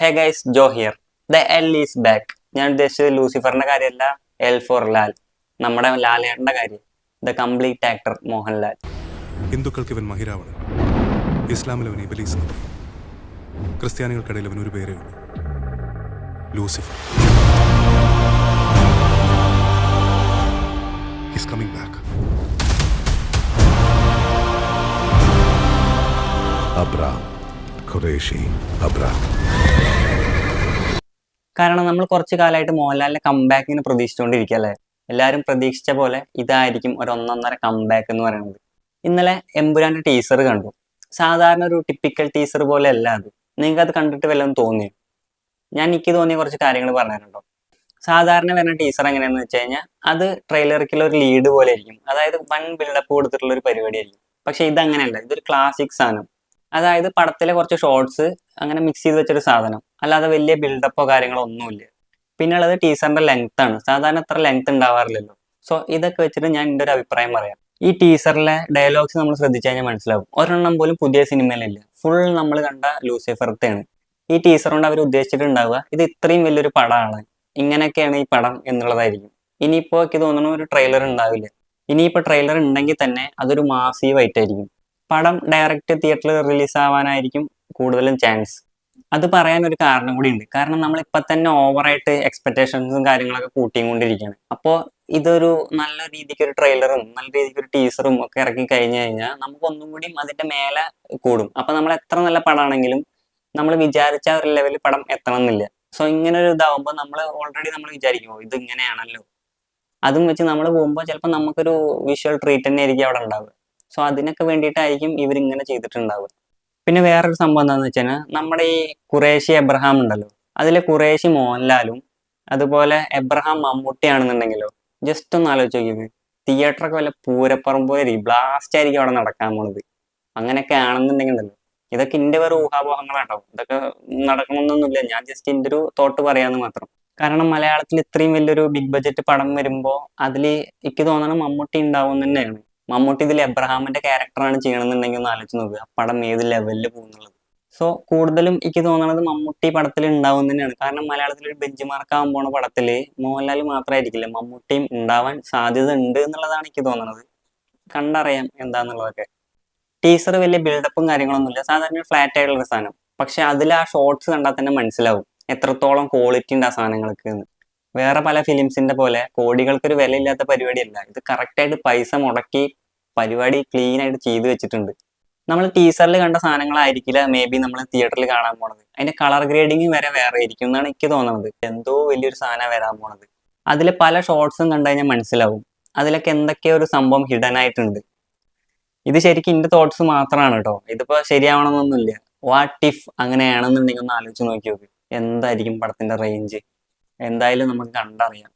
Hey guys Jo here the L is back ഞാൻ ഉദ്ദേശിച്ചത് ലൂസിഫറിന്റെ കാര്യമല്ല എൽ ഫോർ ലാൽ നമ്മുടെ ലാലേട്ടന്റെ കാര്യം. ദ കംപ്ലീറ്റ് ആക്ടർ മോഹൻലാൽ ഹിന്ദുക്കൾക്ക് ഇവൻ മഹിരാവണൻ ഇസ്ലാമിൽ അവൻ ഇബലീസ് ക്രിസ്ത്യാനികൾക്കിടയിൽ അവൻ ഒരു പേരേ ഉള്ളൂ. Lucifer. He's coming back Abram. Qureshi Abram. കാരണം നമ്മൾ കുറച്ച് കാലമായിട്ട് മോഹൻലാലിന്റെ കംബാക്കിന് പ്രതീക്ഷിച്ചുകൊണ്ടിരിക്കുകയല്ലേ എല്ലാവരും പ്രതീക്ഷിച്ച പോലെ ഇതായിരിക്കും ഒരു ഒന്നൊന്നര കംബാക്ക് എന്ന് പറയുന്നത്. ഇന്നലെ എമ്പുരാന്റെ ടീസർ കണ്ടു. സാധാരണ ഒരു ടിപ്പിക്കൽ ടീസർ പോലെ അല്ല അത്. നിങ്ങൾക്ക് അത് കണ്ടിട്ട് വല്ലതും തോന്നിയോ? ഞാൻ എനിക്ക് തോന്നിയ കുറച്ച് കാര്യങ്ങൾ പറഞ്ഞിട്ടുണ്ടോ? സാധാരണ വരുന്ന ടീസർ എങ്ങനെയാന്ന് വെച്ച് കഴിഞ്ഞാൽ അത് ട്രെയിലറിക്കുള്ള ഒരു ലീഡ് പോലെ ആയിരിക്കും അതായത് വൺ ബിൽഡപ്പ് കൊടുത്തിട്ടുള്ള ഒരു പരിപാടി ആയിരിക്കും പക്ഷെ ഇത് അങ്ങനെയല്ല ഇതൊരു ക്ലാസിക് സാധനം. അതായത് പടത്തിലെ കുറച്ച് ഷോർട്സ് അങ്ങനെ മിക്സ് ചെയ്ത് വെച്ചൊരു സാധനം. അല്ലാതെ വലിയ ബിൽഡപ്പോ കാര്യങ്ങളോ ഒന്നുമില്ല. പിന്നെ ഉള്ളത് ടീസറിന്റെ ലെങ്ത് ആണ്. സാധാരണ അത്ര ലെങ്ത് ഉണ്ടാവാറില്ലല്ലോ. സോ ഇതൊക്കെ വെച്ചിട്ട് ഞാൻ എന്റെ ഒരു അഭിപ്രായം പറയാം. ഈ ടീസറിലെ ഡയലോഗ്സ് നമ്മൾ ശ്രദ്ധിച്ചു കഴിഞ്ഞാൽ മനസ്സിലാവും. ഒരെണ്ണം പോലും പുതിയ സിനിമയിലില്ല ഫുൾ നമ്മൾ കണ്ട ലൂസിഫറത്തെയാണ് ഈ ടീസർ കൊണ്ട് അവർ ഉദ്ദേശിച്ചിട്ടുണ്ടാവുക ഇത് ഇത്രയും വലിയൊരു പടമാണ്. ഇങ്ങനെയൊക്കെയാണ് ഈ പടം എന്നുള്ളതായിരിക്കും. ഇനിയിപ്പോൾ എനിക്ക് തോന്നുന്നു ഒരു ട്രെയിലർ ഉണ്ടാവില്ല. ഇനിയിപ്പോൾ ട്രെയിലർ ഉണ്ടെങ്കിൽ തന്നെ അതൊരു മാസീവ് ആയിട്ടായിരിക്കും. പടം ഡയറക്റ്റ് തിയേറ്ററിൽ റിലീസ് ആവാനായിരിക്കും കൂടുതലും ചാൻസ് അത് പറയാൻ ഒരു കാരണം കൂടി ഉണ്ട്. കാരണം നമ്മൾ ഇപ്പൊ തന്നെ ഓവറായിട്ട് എക്സ്പെക്ടേഷൻസും കാര്യങ്ങളൊക്കെ കൂട്ടിക്കൊണ്ടിരിക്കുകയാണ്. അപ്പോൾ ഇതൊരു നല്ല രീതിക്ക് ഒരു ട്രെയിലറും നല്ല രീതിക്ക് ഒരു ടീസറും ഒക്കെ ഇറക്കി കഴിഞ്ഞു കഴിഞ്ഞാൽ നമുക്ക് ഒന്നും കൂടി അതിന്റെ മേലെ കൂടും. അപ്പൊ നമ്മൾ എത്ര നല്ല പടമാണെങ്കിലും നമ്മൾ വിചാരിച്ച ഒരു ലെവലിൽ പടം എത്തണമെന്നില്ല. സോ ഇങ്ങനെ ഒരു ഇതാവുമ്പോൾ നമ്മൾ ഓൾറെഡി നമ്മൾ വിചാരിക്കുമോ ഇത് ഇങ്ങനെയാണല്ലോ. അതും വെച്ച് നമ്മൾ പോകുമ്പോൾ ചിലപ്പോൾ നമുക്കൊരു വിഷ്വൽ ട്രീറ്റ് തന്നെ ആയിരിക്കും അവിടെ ഉണ്ടാവുക. സോ അതിനൊക്കെ വേണ്ടിയിട്ടായിരിക്കും ഇവരിങ്ങനെ ചെയ്തിട്ടുണ്ടാവുക. പിന്നെ വേറൊരു സംഭവം എന്താണെന്ന് വെച്ചാൽ നമ്മുടെ ഈ കുറേശി എബ്രഹാം ഉണ്ടല്ലോ അതിലെ കുറേശി മോഹൻലാലും അതുപോലെ എബ്രഹാം മമ്മൂട്ടിയാണെന്നുണ്ടെങ്കിലോ ജസ്റ്റ് ഒന്ന് ആലോചിച്ച് നോക്കിയത് തിയേറ്ററൊക്കെ വല്ല പൂരപ്പുറം പോലെ ബ്ലാസ്റ്റ് ആയിരിക്കും അവിടെ നടക്കാൻ പോണത്. അങ്ങനെയൊക്കെ ആണെന്നുണ്ടെങ്കിൽ ഉണ്ടല്ലോ ഇതൊക്കെ എന്റെ വേറെ ഊഹാപോഹങ്ങളാട്ടോ. ഇതൊക്കെ നടക്കണമെന്നൊന്നുമില്ല ഞാൻ ജസ്റ്റ് എന്റെ ഒരു തോട്ട് പറയാന്ന് മാത്രം. കാരണം മലയാളത്തിൽ ഇത്രയും വലിയൊരു ബിഗ് ബഡ്ജറ്റ് പടം വരുമ്പോൾ അതിൽ എനിക്ക് തോന്നണം മമ്മൂട്ടി ഉണ്ടാവും തന്നെയാണ്. മമ്മൂട്ടി ഇതിൽ എബ്രഹാമിന്റെ ക്യാരക്ടറാണ് ചെയ്യണമെന്നുണ്ടെങ്കിൽ ഒന്ന് ആലോചിച്ച് നോക്കുക ആ പടം ഏത് ലെവലിൽ പോകുന്നുള്ളത്. സോ കൂടുതലും എനിക്ക് തോന്നണത് മമ്മൂട്ടി പടത്തിൽ ഉണ്ടാവും തന്നെയാണ്. കാരണം മലയാളത്തിൽ ഒരു ബെഞ്ച് മാർക്ക് ആകാൻ പോണ പടത്തിൽ മോഹൻലാൽ മാത്രമായിരിക്കില്ല മമ്മൂട്ടിയും ഉണ്ടാവാൻ സാധ്യത ഉണ്ട് എന്നുള്ളതാണ് എനിക്ക് തോന്നണത്. കണ്ടറിയാം എന്താന്നുള്ളതൊക്കെ. ടീസർ വലിയ ബിൽഡപ്പും കാര്യങ്ങളൊന്നുമില്ല. സാധാരണ ഫ്ലാറ്റ് ആയിട്ടുള്ള സാധനം. പക്ഷെ അതിൽ ആ ഷോർട്സ് കണ്ടാൽ തന്നെ മനസ്സിലാവും. എത്രത്തോളം ക്വാളിറ്റി ഉണ്ട് ആ സാധനങ്ങൾക്ക് എന്ന്. വേറെ പല ഫിലിംസിന്റെ പോലെ കോടികൾക്ക് ഒരു വിലയില്ലാത്ത പരിപാടിയല്ല. ഇത് കറക്റ്റായിട്ട് പൈസ മുടക്കി പരിപാടി ക്ലീൻ ആയിട്ട് ചെയ്തു വെച്ചിട്ടുണ്ട്. നമ്മൾ ടീസറിൽ കണ്ട സാധനങ്ങളായിരിക്കില്ല മേ ബി നമ്മൾ തിയേറ്ററിൽ കാണാൻ പോണത്. അതിന്റെ കളർ ഗ്രേഡിങ് വരെ വേറെ ആയിരിക്കും എന്നാണ് എനിക്ക് തോന്നുന്നത് എന്തോ വലിയൊരു സാധനം വരാൻ പോണത്. അതിൽ പല ഷോർട്സും കണ്ടു കഴിഞ്ഞാൽ മനസ്സിലാവും. അതിലൊക്കെ എന്തൊക്കെയോ ഒരു സംഭവം ഹിഡൻ ആയിട്ടുണ്ട്. ഇത് ശരിക്കും എന്റെ തോട്ട്സ് മാത്രമാണ് കേട്ടോ ഇതിപ്പോ ശരിയാവണമെന്നൊന്നുമില്ല വാട്ട് ഇഫ് അങ്ങനെയാണെന്നുണ്ടെങ്കിൽ ഒന്ന് ആലോചിച്ച് നോക്കി നോക്ക് എന്തായിരിക്കും പടത്തിന്റെ റേഞ്ച് എന്തായാലും നമുക്ക് കണ്ടറിയാം.